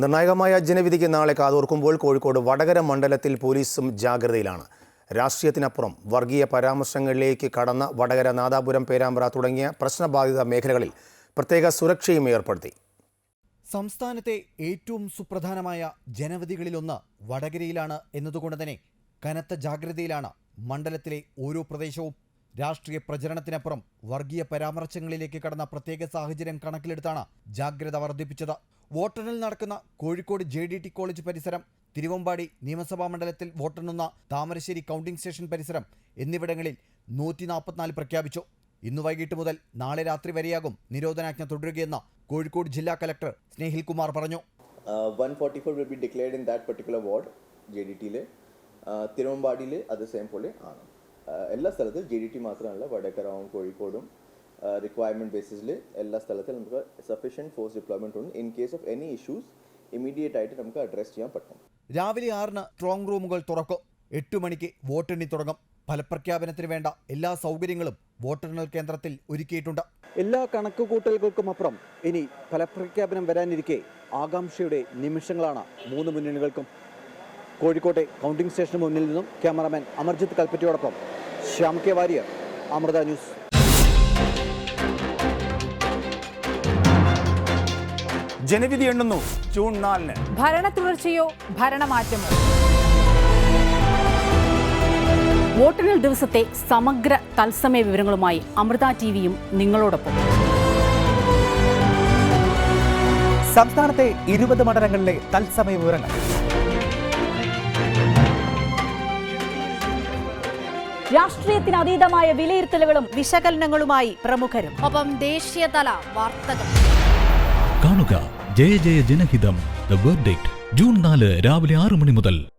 നിർണായകമായ ജനവിധിക്ക് നാളെ കാതോർക്കുമ്പോൾ കോഴിക്കോട് വടകര മണ്ഡലത്തിൽ പോലീസും ജാഗ്രതയിലാണ്. രാഷ്ട്രീയത്തിനപ്പുറം വർഗീയ പരാമർശങ്ങളിലേക്ക് കടന്ന വടകര നാദാപുരം പേരാമ്പ്ര തുടങ്ങിയ പ്രശ്നബാധിത മേഖലകളിൽ പ്രത്യേക സുരക്ഷയും ഏർപ്പെടുത്തി. സംസ്ഥാനത്തെ ഏറ്റവും സുപ്രധാനമായ ജനവധികളിലൊന്ന് വടകരയിലാണ് എന്നതുകൊണ്ട് തന്നെ കനത്ത ജാഗ്രതയിലാണ് മണ്ഡലത്തിലെ ഓരോ പ്രദേശവും രാഷ്ട്രീയ പ്രചരണത്തിനപ്പുറം വർഗീയ പരാമർശങ്ങളിലേക്ക് കടന്ന പ്രത്യേക സാഹചര്യം കണക്കിലെടുത്താണ് ജാഗ്രത വർദ്ധിപ്പിച്ചത്. വോട്ടെണ്ണൽ നടക്കുന്ന Kozhikode J D T college പരിസരം തിരുവമ്പാടി നിയമസഭാ മണ്ഡലത്തിൽ വോട്ടെണ്ണുന്ന താമരശ്ശേരി കൗണ്ടിംഗ് സ്റ്റേഷൻ പരിസരം എന്നിവിടങ്ങളിൽ നൂറ്റി നാൽപ്പത്തിനാല് പ്രഖ്യാപിച്ചു. ഇന്ന് വൈകിട്ട് മുതൽ നാളെ രാത്രി വരെയാകും നിരോധനാജ്ഞ തുടരുകയെന്ന് കോഴിക്കോട് ജില്ലാ കലക്ടർ സ്നേഹിൽ കുമാർ പറഞ്ഞു. Uh, 144 will be declared in that particular ward J D ടിയിൽ തിരുവമ്പാടിയിൽ അത് സെയിം പോലെ ആണ്. എല്ലാ സ്ഥലത്തും ജെ ഡി ടി മാത്രമല്ല വടക്കരവും കോഴിക്കോടും റിക്വയർമെന്റ് ബേസിസിൽ എല്ലാ സ്ഥലത്തും നമുക്ക് സഫീഷ്യന്റ് ഫോഴ്സ് ഡിപ്ലോയ്മെന്റ് ഉണ്ട്. In case of any issues immediate ആയിട്ട് നമുക്ക് അഡ്രസ്സ് ചെയ്യാൻ പറ്റും. രാവിലെ ആറിന് സ്ട്രോങ് റൂമുകൾ തുറക്കും. എട്ട് മണിക്ക് വോട്ടെണ്ണി തുടങ്ങും. ഫലപ്രഖ്യാപനത്തിന് വേണ്ട എല്ലാ സൗകര്യങ്ങളും വോട്ടെണ്ണൽ കേന്ദ്രത്തിൽ ഒരുക്കിയിട്ടുണ്ട്. എല്ലാ കണക്കുകൂട്ടലുകൾക്കും അപ്പുറം ഇനി ഫലപ്രഖ്യാപനം വരാനിരിക്കെ ആകാംക്ഷയുടെ നിമിഷങ്ങളാണ് മൂന്ന് മുന്നണികൾക്കും. കോഴിക്കോട്ടെ കൗണ്ടിംഗ് സ്റ്റേഷന് മുന്നിൽ നിന്നും cameraman Amarjith കൽപ്പറ്റയോടൊപ്പം. Shyam K Warrier Amrita news. ജനവിധി എണ്ണുന്നു. ജൂൺ നാലിന്. ഭരണ തുടർച്ചയോ ഭരണമാറ്റമോ വോട്ടെണ്ണൽ ദിവസത്തെ സമഗ്ര തത്സമയ വിവരങ്ങളുമായി അമൃത ടിവിയും നിങ്ങളോടൊപ്പം. സംസ്ഥാനത്തെ ഇരുപത് മണ്ഡലങ്ങളിലെ തത്സമയ വിവരങ്ങൾ. രാഷ്ട്രീയത്തിന് അതീതമായ വിലയിരുത്തലുകളും വിശകലനങ്ങളുമായി പ്രമുഖരും. ഒപ്പം ദേശീയതല വാർത്തകൾ. കാണുക ജയ ജയ ജനഹിതം. ദ ജൂൺ നാല് രാവിലെ ആറ് മണി മുതൽ.